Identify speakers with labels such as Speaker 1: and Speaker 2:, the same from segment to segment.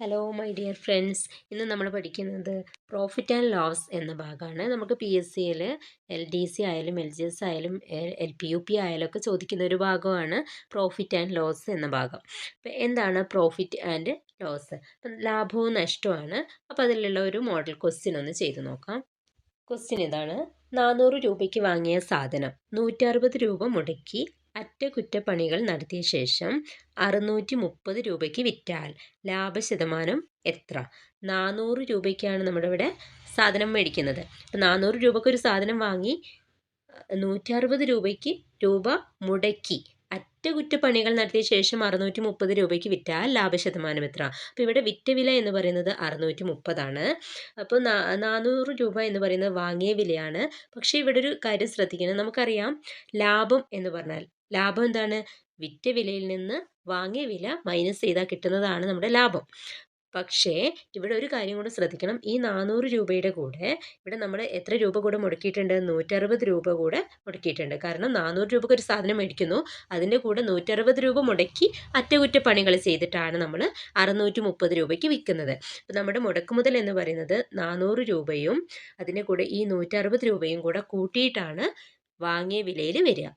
Speaker 1: Hello my dear friends ഇന്ന് നമ്മൾ പഠിക്കുന്നത് പ്രോഫിറ്റ് ആൻഡ് ലോസ് എന്ന ഭാഗമാണ്. നമുക്ക് പി എസ് സിയിൽ എൽ ഡി സി ആയാലും എൽ ജി എസ് ആയാലും എൽ പി യു പി ആയാലും ഒക്കെ ചോദിക്കുന്ന ഒരു ഭാഗമാണ് പ്രോഫിറ്റ് ആൻഡ് ലോസ് എന്ന ഭാഗം. അപ്പോൾ എന്താണ് പ്രോഫിറ്റ് ആൻഡ് ലോസ് അപ്പം ലാഭവും നഷ്ടവുമാണ്. അപ്പോൾ അതിലുള്ള ഒരു മോഡൽ ക്വസ്റ്റ്യൻ ഒന്ന് ചെയ്ത് നോക്കാം. ക്വസ്റ്റ്യൻ ഇതാണ്. നാനൂറ് രൂപയ്ക്ക് വാങ്ങിയ സാധനം നൂറ്ററുപത് രൂപ മുടക്കി. അറ്റകുറ്റപ്പണികൾ നടത്തിയ ശേഷം അറുന്നൂറ്റി മുപ്പത് രൂപയ്ക്ക് വിറ്റാൽ ലാഭശതമാനം എത്ര? നാനൂറ് രൂപയ്ക്കാണ് നമ്മുടെ ഇവിടെ സാധനം മേടിക്കുന്നത്. അപ്പം നാനൂറ് രൂപയ്ക്ക് ഒരു സാധനം വാങ്ങി നൂറ്റി അറുപത് രൂപയ്ക്ക് രൂപ മുടക്കി. അറ്റകുറ്റപ്പണികൾ നടത്തിയ ശേഷം അറുന്നൂറ്റി മുപ്പത് രൂപയ്ക്ക് വിറ്റാൽ ലാഭശതമാനം എത്ര? അപ്പോൾ ഇവിടെ വിറ്റ വില എന്ന് പറയുന്നത് അറുന്നൂറ്റി മുപ്പതാണ് അപ്പോൾ നാനൂറ് രൂപ എന്ന് പറയുന്നത് വാങ്ങിയ വിലയാണ്. പക്ഷേ ഇവിടെ ഒരു കാര്യം ശ്രദ്ധിക്കണം. നമുക്കറിയാം ലാഭം എന്ന് പറഞ്ഞാൽ ലാഭം എന്താണ്? വിറ്റ വിലയിൽ നിന്ന് വാങ്ങിയ വില മൈനസ് ചെയ്താൽ കിട്ടുന്നതാണ് നമ്മുടെ ലാഭം. പക്ഷേ ഇവിടെ ഒരു കാര്യം കൂടെ ശ്രദ്ധിക്കണം. ഈ നാനൂറ് രൂപയുടെ കൂടെ ഇവിടെ നമ്മൾ എത്ര രൂപ കൂടെ മുടക്കിയിട്ടുണ്ട്? നൂറ്ററുപത് രൂപ കൂടെ മുടക്കിയിട്ടുണ്ട്. കാരണം നാനൂറ് രൂപക്ക് ഒരു സാധനം മേടിക്കുന്നു. അതിന്റെ കൂടെ നൂറ്ററുപത് രൂപ മുടക്കി അറ്റകുറ്റപ്പണികൾ ചെയ്തിട്ടാണ് നമ്മൾ അറുന്നൂറ്റി മുപ്പത് രൂപയ്ക്ക് വിൽക്കുന്നത്. അപ്പോൾ നമ്മുടെ മുടക്ക് മുതൽ എന്ന് പറയുന്നത് നാനൂറ് രൂപയും അതിന്റെ കൂടെ ഈ നൂറ്ററുപത് രൂപയും കൂടെ കൂട്ടിയിട്ടാണ് വാങ്ങിയ വിലയിൽ വരിക.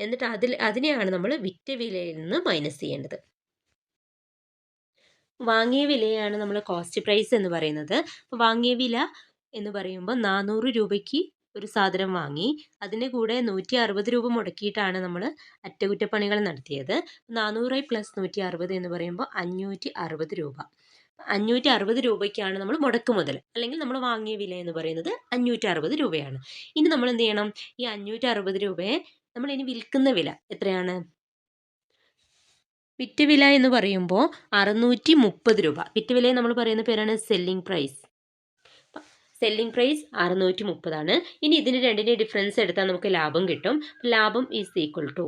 Speaker 1: എന്നിട്ട് അതിൽ അതിനെയാണ് നമ്മൾ വിറ്റ വിലയിൽ നിന്ന് മൈനസ് ചെയ്യേണ്ടത്. വാങ്ങിയ വിലയാണ് നമ്മൾ കോസ്റ്റ് പ്രൈസ് എന്ന് പറയുന്നത്. അപ്പോൾ വാങ്ങിയ വില എന്ന് പറയുമ്പോൾ നാനൂറ് രൂപയ്ക്ക് ഒരു സാധനം വാങ്ങി അതിന്റെ കൂടെ നൂറ്റി അറുപത് രൂപ മുടക്കിയിട്ടാണ് നമ്മൾ അറ്റകുറ്റപ്പണികൾ നടത്തിയത്. നാനൂറ് പ്ലസ് നൂറ്റി അറുപത് എന്ന് പറയുമ്പോൾ അഞ്ഞൂറ്റി അറുപത് രൂപ. അഞ്ഞൂറ്റി അറുപത് രൂപയ്ക്കാണ് നമ്മൾ മുടക്ക് മുതൽ അല്ലെങ്കിൽ നമ്മൾ വാങ്ങിയ വില എന്ന് പറയുന്നത് അഞ്ഞൂറ്റി അറുപത് രൂപയാണ്. ഇനി നമ്മൾ എന്ത് ചെയ്യണം? ഈ അഞ്ഞൂറ്റി അറുപത് രൂപയെ നമ്മൾ ഇനി വിൽക്കുന്ന വില എത്രയാണ്? വിറ്റ് വില എന്ന് പറയുമ്പോൾ അറുന്നൂറ്റി മുപ്പത് രൂപ. വിറ്റ് വില നമ്മൾ പറയുന്ന പേരാണ് സെല്ലിംഗ് പ്രൈസ് സെല്ലിംഗ് പ്രൈസ് അറുന്നൂറ്റി മുപ്പതാണ് ഇനി ഇതിന് രണ്ടിന്റെ ഡിഫറൻസ് എടുത്താൽ നമുക്ക് ലാഭം കിട്ടും. ലാഭം ഈസ് ഈക്വൽ ടു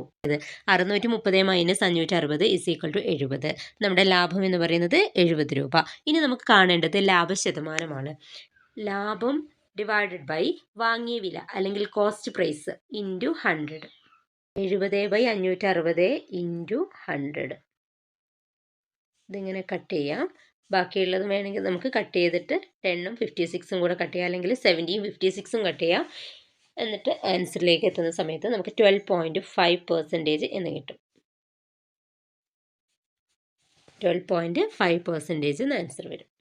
Speaker 1: അറുന്നൂറ്റി മുപ്പത് മൈനസ് അഞ്ഞൂറ്റി അറുപത് ഈസ് ഈക്വൽ ടു എഴുപത്. നമ്മുടെ ലാഭം എന്ന് പറയുന്നത് എഴുപത് രൂപ. ഇനി നമുക്ക് കാണേണ്ടത് ലാഭശതമാനമാണ് ലാഭം ഡിവൈഡഡ് ബൈ വാങ്ങിയ വില അല്ലെങ്കിൽ കോസ്റ്റ് പ്രൈസ് ഇന്റു ഹൺഡ്രഡ് എഴുപത് ബൈ അഞ്ഞൂറ്റി അറുപത് ഇന്റു ഹൺഡ്രഡ് ഇതിങ്ങനെ കട്ട് ചെയ്യാം. ബാക്കിയുള്ളത് വേണമെങ്കിൽ നമുക്ക് കട്ട് ചെയ്തിട്ട് ടെണ്ണും ഫിഫ്റ്റി സിക്സും കൂടെ കട്ട് ചെയ്യാം. അല്ലെങ്കിൽ സെവന്റിയും ഫിഫ്റ്റി സിക്സും കട്ട് ചെയ്യാം. എന്നിട്ട് ആൻസറിലേക്ക് എത്തുന്ന സമയത്ത് നമുക്ക് ട്വൽവ് പോയിന്റ് ഫൈവ് പെർസെന്റേജ് എന്ന് കിട്ടും. ട്വൽവ് പോയിന്റ് ഫൈവ് പെർസെന്റേജ് എന്ന് ആൻസർ വരും.